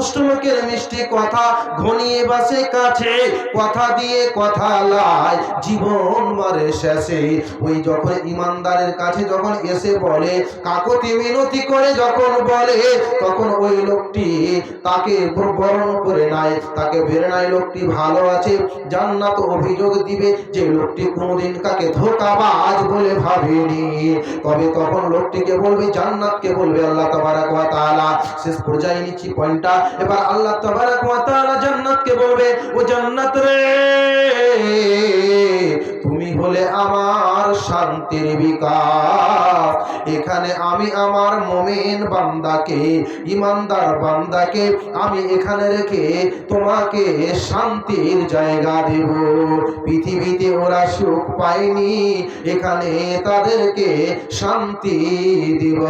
দুষ্ট লোকের মিষ্টি কথা ঘনিয়ে বাসে কাছে, কথা দিয়ে কথা লাই, জীবন মারে শেষে। ওই যখন ইমানদারের কাছে যখন এসে বলে, কাকতি মিনতি করে যখন বলে, তখন ওই লোকটি তাকে বরণ করে নাই তাকে বেড়ে নাই, লোকটি ভালো আছে, জান্নাত অভিযোগ দিবে যে লোকটি কোনোদিন কাকে ধোকাবাজ বলে ভাবেনি। তবে তখন লোকটিকে বলবে, জান্নাতকে বলবে আল্লাহ তাবারাক ওয়া তাআলা। শেষ পর্যায়ে নিচ্ছি পয়েন্টটা। এবার আল্লাহ তাবারাক ওয়া তাআলা জান্নাতকে বলবে, ও জান্নাত রে, তুমি হলে আমার শান্তির বিকাশ। এখানে আমি আমার মমিন বান্দাকে, ইমানদার বান্দাকে, আমি এখানে রেখে তোমাকে শান্তির জায়গা দেব। পৃথিবীতে ওরা সুখ পায়নি, এখানে তাদেরকে শান্তি দিব।